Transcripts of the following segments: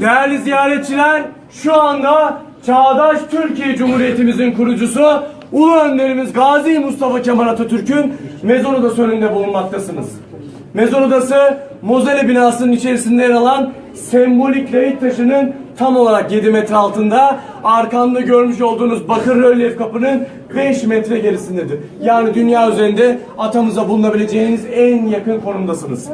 Değerli ziyaretçiler, şu anda Çağdaş Türkiye Cumhuriyetimizin kurucusu Ulu Önderimiz Gazi Mustafa Kemal Atatürk'ün mezar odası önünde bulunmaktasınız. Mezar odası Mozele binasının içerisinde yer alan sembolik layık taşının tam olarak 7 metre altında arkamda görmüş olduğunuz bakır rölyef kapının 5 metre gerisindedir. Yani dünya üzerinde atamıza bulunabileceğiniz en yakın konumdasınız.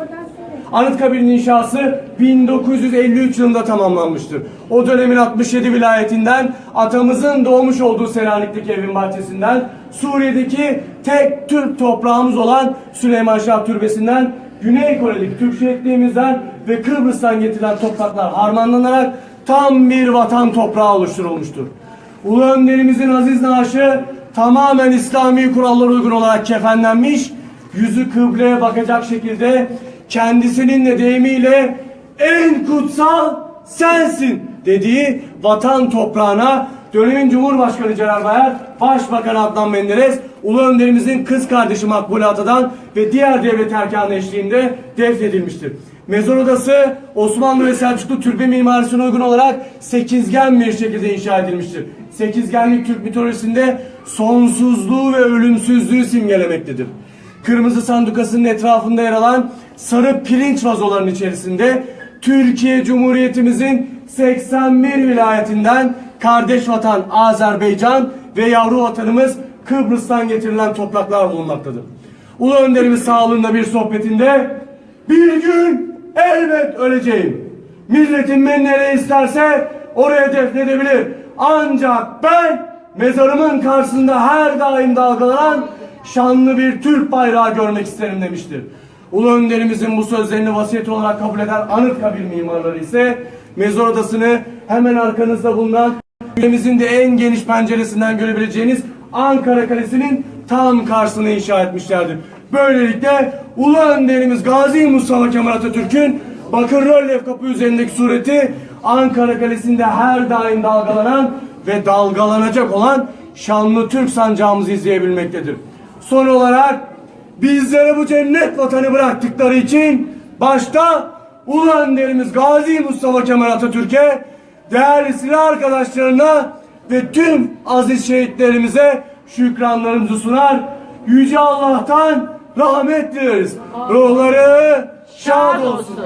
Anıtkabir'in inşası 1953 yılında tamamlanmıştır. O dönemin 67 vilayetinden atamızın doğmuş olduğu Selanik'teki evin bahçesinden Suriye'deki tek Türk toprağımız olan Süleyman Şah Türbesi'nden Güney Kore'deki Türk şehitliğimizden ve Kıbrıs'tan getirilen topraklar harmanlanarak tam bir vatan toprağı oluşturulmuştur. Ulu Önderimizin aziz naaşı tamamen İslami kurallara uygun olarak kefenlenmiş, yüzü kıbleye bakacak şekilde kendisinin de deyimiyle en kutsal sensin dediği vatan toprağına dönemin Cumhurbaşkanı Celal Bayar, Başbakan Adnan Menderes, Ulu Önderimizin kız kardeşi Makbule Atadan ve diğer devlet erkanı eşliğinde defnedilmiştir. Mezar odası Osmanlı ve Selçuklu türbe mimarisine uygun olarak sekizgen bir şekilde inşa edilmiştir. Sekizgenlik Türk mitolojisinde sonsuzluğu ve ölümsüzlüğü simgelemektedir. Kırmızı sandukasının etrafında yer alan sarı pirinç vazolarının içerisinde Türkiye Cumhuriyetimizin 81 vilayetinden kardeş vatan Azerbaycan ve yavru vatanımız Kıbrıs'tan getirilen topraklar bulunmaktadır. Ulu önderimiz sağlığında bir sohbetinde bir gün elbet öleceğim. Milletim beni nereye isterse oraya defnedebilir. Ancak ben mezarımın karşısında her daim dalgalanan şanlı bir Türk bayrağı görmek isterim demiştir. Ulu önderimizin bu sözlerini vasiyet olarak kabul eden Anıtkabir mimarları ise mezar odasını hemen arkanızda bulunan ülkemizin de en geniş penceresinden görebileceğiniz Ankara Kalesi'nin tam karşısına inşa etmişlerdir. Böylelikle Ulu Önderimiz Gazi Mustafa Kemal Atatürk'ün bakır rölyef kapı üzerindeki sureti Ankara Kalesi'nde her daim dalgalanan ve dalgalanacak olan şanlı Türk sancağımızı izleyebilmektedir. Son olarak bizlere bu cennet vatanı bıraktıkları için başta Ulu Önderimiz Gazi Mustafa Kemal Atatürk'e, değerli silah arkadaşlarına ve tüm aziz şehitlerimize şükranlarımızı sunar. Yüce Allah'tan rahmet dileriz. Ruhları şad olsun.